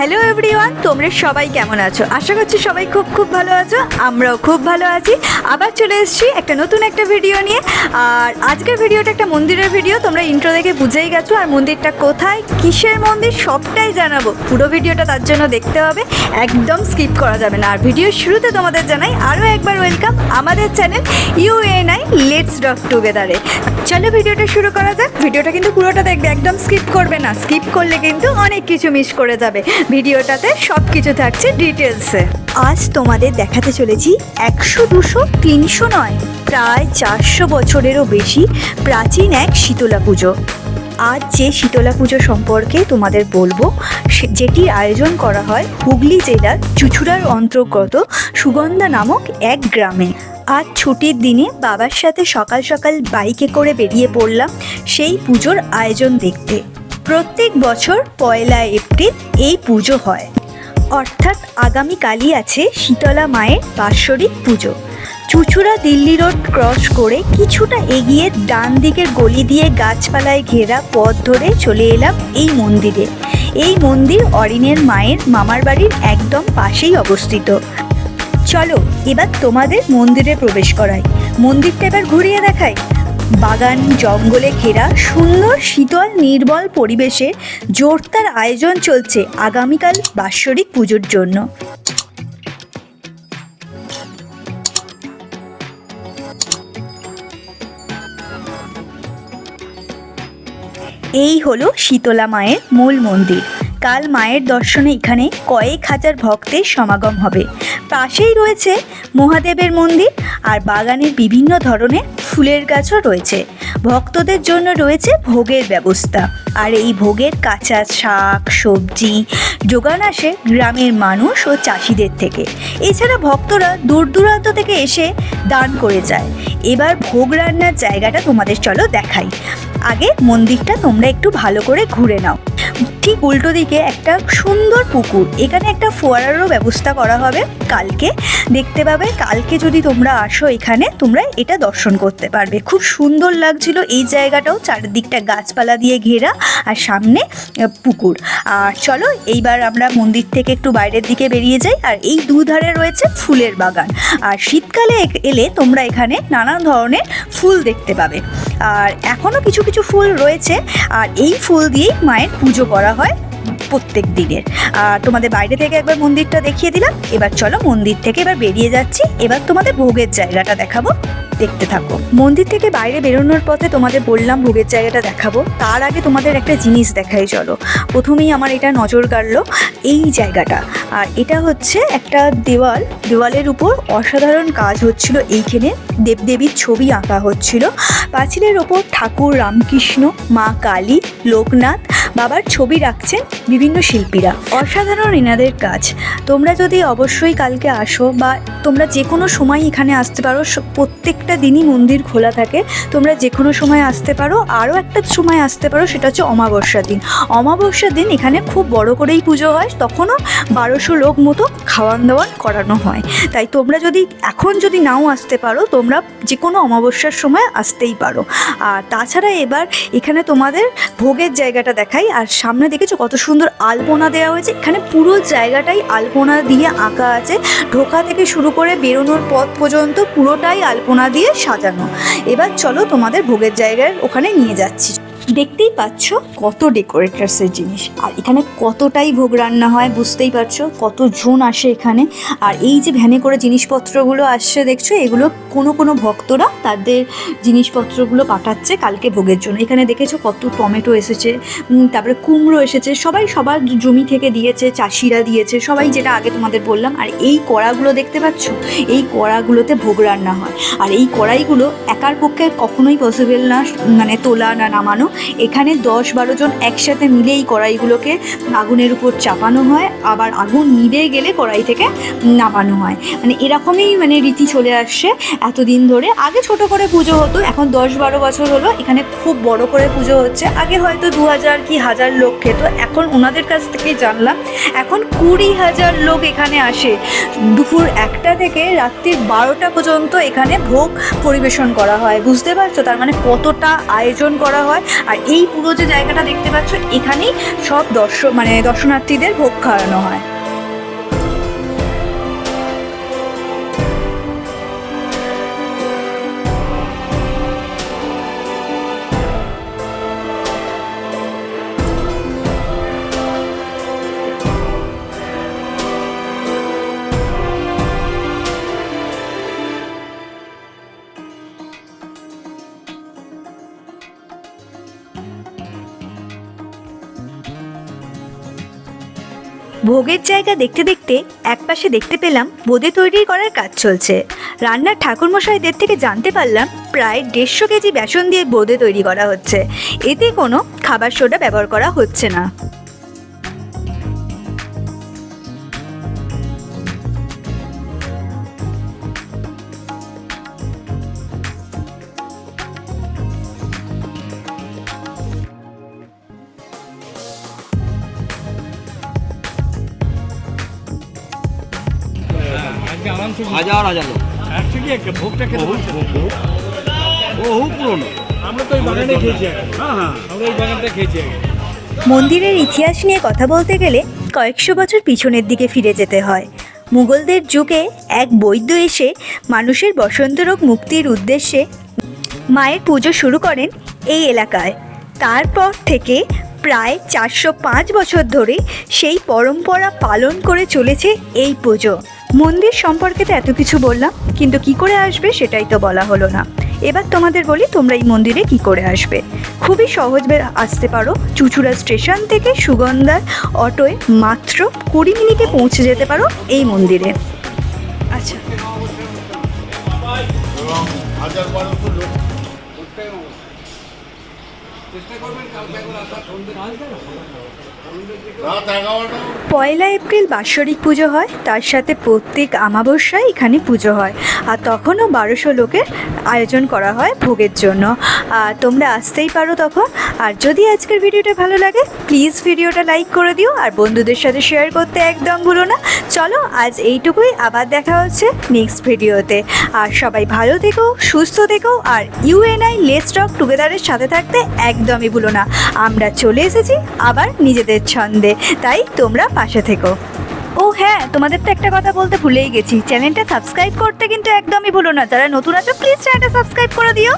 Hello everyone তোমরা সবাই কেমন আছো? আশা করছি সবাই খুব খুব ভালো আছো, আমরাও খুব ভালো আছি। আবার চলে এসেছি একটা নতুন একটা ভিডিও নিয়ে। আর আজকের ভিডিওটা একটা মন্দিরের ভিডিও তোমরা ইন্ট্রো দেখে বুঝেই গেছো। আর মন্দিরটা কোথায়, কিসের মন্দির, সবটাই জানাব। পুরো ভিডিওটা তার জন্য দেখতে হবে, একদম স্কিপ করা যাবে না। আর ভিডিওর শুরুতে তোমাদের জানাই আরও একবার ওয়েলকাম আমাদের চ্যানেল ইউএনআই লেটস ডট টুগেদারে চলো ভিডিওটা শুরু করা যাক। ভিডিওটা কিন্তু পুরোটা দেখবে, একদম স্কিপ করবে না। স্কিপ করলে কিন্তু অনেক কিছু মিস করে যাবে। ভিডিওটাতে সব কিছু থাকছে ডিটেলসে আজ তোমাদের দেখাতে চলেছি একশো দুশো তিনশো নয়, প্রায় চারশো বছরেরও বেশি প্রাচীন এক শীতলা পুজো। আজ যে শীতলা পুজো সম্পর্কে তোমাদের বলব যেটির আয়োজন করা হয় হুগলি জেলার চুচুড়ার অন্তর্গত সুগন্ধা নামক এক গ্রামে। আজ ছুটির দিনে বাবার সাথে সকাল সকাল বাইকে করে বেরিয়ে পড়লাম সেই পুজোর আয়োজন দেখতে। প্রত্যেক বছর পয়লা এপ্রিল এই পুজো হয়। অর্থাৎ আগামীকালই আছে শীতলা মায়ের বাৎসরিক পুজো। চুচুড়া দিল্লি রোড ক্রস করে কিছুটা এগিয়ে ডান দিকের গলি দিয়ে গাছপালায় ঘেরা পথ ধরে চলে এলাম এই মন্দিরে। এই মন্দির অরিনের মায়ের মামার বাড়ির একদম পাশেই অবস্থিত। চলো, এবার তোমাদের মন্দিরে প্রবেশ করাই। মন্দিরটা এবার ঘুরিয়ে দেখাই। বাগান, জঙ্গলে ঘেরা সুন্দর শীতল নির্মল পরিবেশে জোরদার আয়োজন চলছে আগামীকাল বাৎসরিক পুজোর জন্য। এই হলো শীতলা মায়ের মূল মন্দির। কাল মায়ের দর্শনে এখানে কয়েক হাজার ভক্তের সমাগম হবে। পাশেই রয়েছে মহাদেবের মন্দির আর বাগানের বিভিন্ন ধরনের ফুলের গাছও রয়েছে। ভক্তদের জন্য রয়েছে ভোগের ব্যবস্থা। আর এই ভোগের কাঁচা শাক, সবজি যোগান আসে গ্রামের মানুষ ও চাষিদের থেকে। এছাড়া ভক্তরা দূর দূরান্ত থেকে এসে দান করে যায়। এবার ভোগ রান্নার জায়গাটা তোমাদের চলো দেখাই। আগে মন্দিরটা তোমরা একটু ভালো করে ঘুরে নাও। ঠিক উল্টো দিকে একটা সুন্দর পুকুর। এখানে একটা ফোয়ারারও ব্যবস্থা করা হবে কালকে। দেখতে পাবে, কালকে যদি তোমরা আসো এখানে, তোমরা এটা দর্শন করতে পারবে। খুব সুন্দর লাগছিল এই জায়গাটাও, চারিদিকটা গাছপালা দিয়ে ঘেরা আর সামনে পুকুর। আর চলো, এইবার আমরা মন্দির থেকে একটু বাইরের দিকে বেরিয়ে যাই। আর এই দুধারে রয়েছে ফুলের বাগান। আর শীতকালে এলে তোমরা এখানে নানান ধরনের ফুল দেখতে পাবে। আর এখনও কিছু কিছু ফুল রয়েছে। আর এই ফুল দিয়েই মায়ের পুজো করা হয় প্রত্যেক দিনের। আর তোমাদের বাইরে থেকে একবার মন্দিরটা দেখিয়ে দিলাম। এবার চলো মন্দির থেকে এবার বেরিয়ে যাচ্ছি। এবার তোমাদের ভোগের জায়গাটা দেখাবো। দেখতে থাকো মন্দির থেকে বাইরে বেরোনোর পথে তোমাদের বললাম ভোগের জায়গাটা দেখাবো। তার আগে তোমাদের একটা জিনিস দেখাই, চলো। প্রথমেই আমার এটা নজর কাড়লো এই জায়গাটা। আর এটা হচ্ছে একটা দেওয়াল। দেওয়ালের উপর অসাধারণ কাজ হচ্ছিল এইখানে। দেবদেবীর ছবি আঁকা হচ্ছিল। পাঁচিলের ওপর ঠাকুর রামকৃষ্ণ, মা কালী, লোকনাথ বাবার ছবি রাখছেন বিভিন্ন শিল্পীরা। অসাধারণ এনাদের কাজ। তোমরা যদি অবশ্যই কালকে আসো বা তোমরা যে কোনো সময় এখানে আসতে পারো, স- প্রত্যেকটা দিনই মন্দির খোলা থাকে। তোমরা যে কোনো সময় আসতে পারো, আরও একটা সময় আসতে পারো, সেটা হচ্ছে অমাবস্যার দিন। অমাবস্যার দিন এখানে খুব বড় করেই পুজো হয়, তখনও বারোশো লোক মতো খাওয়ান দাওয়ান করানো হয়। তাই তোমরা যদি এখন যদি নাও আসতে পারো, তোমরা যে কোনো অমাবস্যার সময় আসতেই পারো। আর তাছাড়া এবার এখানে তোমাদের ভোগের জায়গাটা দেখাই। আর সামনে দেখেছ কত সুন্দর আলপনা দেওয়া হয়েছে? এখানে পুরো জায়গাটাই আলপনা দিয়ে আঁকা আছে। ঢোকা থেকে শুরু করে বেরোনোর পথ পর্যন্ত পুরোটাই আলপনা দিয়ে সাজানো। এবার চলো তোমাদের ভোগের জায়গায় ওখানে নিয়ে যাচ্ছি। দেখতেই পাচ্ছ কত ডেকোরেটার্সের জিনিস। আর এখানে কতটাই ভোগ রান্না হয় বুঝতেই পারছ, কত জন আসে এখানে। আর এই যে ভ্যানে করে জিনিসপত্রগুলো আসছে দেখছ, এগুলো কোনো কোনো ভক্তরা তাদের জিনিসপত্রগুলো পাঠাচ্ছে কালকে ভোগের জন্য। এখানে দেখেছ কত টমেটো এসেছে তারপরে কুমড়ো এসেছে, সবাই সবার জমি থেকে দিয়েছে, চাষিরা দিয়েছে, সবাই যেটা আগে তোমাদের বললাম। আর এই কড়াগুলো দেখতে পাচ্ছ, এই কড়াগুলোতে ভোগ রান্না হয়। আর এই কড়াইগুলো একার পক্ষে কখনোই পসিবল না মানে তোলা না, নামানো। এখানে দশ বারো জন একসাথে মিলে এই কড়াইগুলোকে আগুনের উপর চাপানো হয়, আবার আগুন নিভে গেলে কড়াই থেকে নামানো হয়। মানে এরকমই মানে রীতি চলে আসছে এতদিন ধরে। আগে ছোট করে পুজো হতো, এখন দশ বারো বছর হলো, এখানে খুব বড় করে পুজো হচ্ছে। আগে হয়তো দু হাজার কি হাজার লোক খেত, এখন ওনাদের কাছ থেকে জানলাম। এখন কুড়ি হাজার লোক এখানে আসে। দুপুর একটা থেকে রাত্রির বারোটা পর্যন্ত এখানে ভোগ পরিবেশন করা হয়। বুঝতে পারছ? তার মানে কতটা আয়োজন করা হয় আর এই পুরো যে জায়গাটা দেখতে পাচ্ছ, এখানেই সব দর্শক মানে দর্শনার্থীদের ভোগ খাওয়ানো হয়। ভোগের জায়গা দেখতে দেখতে একপাশে দেখতে পেলাম বোঁদে তৈরি করার কাজ চলছে। রান্নার ঠাকুরমশাইদের থেকে জানতে পারলাম প্রায় দেড়শো কেজি বেসন দিয়ে বোঁদে তৈরি করা হচ্ছে। এতে কোনো খাবার সোডা ব্যবহার করা হচ্ছে না। হাজার হাজার লোক। ভোগটা খেতে বহু পারছে বহু। বহু পুরনো। আমরা তো এই বাগানে খেয়েছি হ্যাঁ হ্যাঁ। আমরা এই বাগানটা খেয়েছি আগে। মন্দিরের ইতিহাস নিয়ে কথা বলতে গেলে কয়েকশো বছর পিছনের দিকে ফিরে যেতে হয়। মুঘলদের যুগে এক বৈদ্য এসে মানুষের বসন্ত রোগ মুক্তির উদ্দেশ্যে মায়ের পুজো শুরু করেন এই এলাকায়। তারপর থেকে প্রায় চারশো পাঁচ বছর ধরে সেই পরম্পরা পালন করে চলেছে এই পুজো। মন্দির সম্পর্কে তো এত কিছু বললাম, কিন্তু কি করে আসবে সেটাই তো বলা হলো না। এবার তোমাদের বলি তোমরা এই মন্দিরে কি করে আসবে। খুবই সহজ আসতে পারো। চুচুড়া স্টেশন থেকে সুগন্ধার অটোয় মাত্র কুড়ি মিনিটে পৌঁছে যেতে পারো এই মন্দিরে। আচ্ছা। পয়লা এপ্রিল বাৎসরিক পুজো হয়, তার সাথে প্রত্যেক আমাবস্যায় এখানে পুজো হয়। আর তখনও বারোশো লোকের আয়োজন করা হয় ভোগের জন্য। আর তোমরা আসতেই পারো তখন। আর যদি আজকের ভিডিওটা ভালো লাগে প্লিজ ভিডিওটা লাইক করে দিও। আর বন্ধুদের সাথে শেয়ার করতে একদম ভুলো না। চলো, আজ এইটুকুই। আবার দেখা হচ্ছে নেক্সট ভিডিওতে। আর সবাই ভালো থেকো, সুস্থ থেকো। আর ইউএনআই লেস টক টুগেদারের সাথে থাকতে একদমই ভুলো না। আমরা চলে এসেছি আবার নিজেদের ছন্দে। তাই তোমরা পাশে থেকো। ও হ্যাঁ তোমাদের তো একটা কথা বলতে ভুলেই গেছি। চ্যানেলটা সাবস্ক্রাইব করতে কিন্তু একদমই ভুলো না। যারা নতুন আছো প্লিজ চ্যানেলটা সাবস্ক্রাইব করে দিও।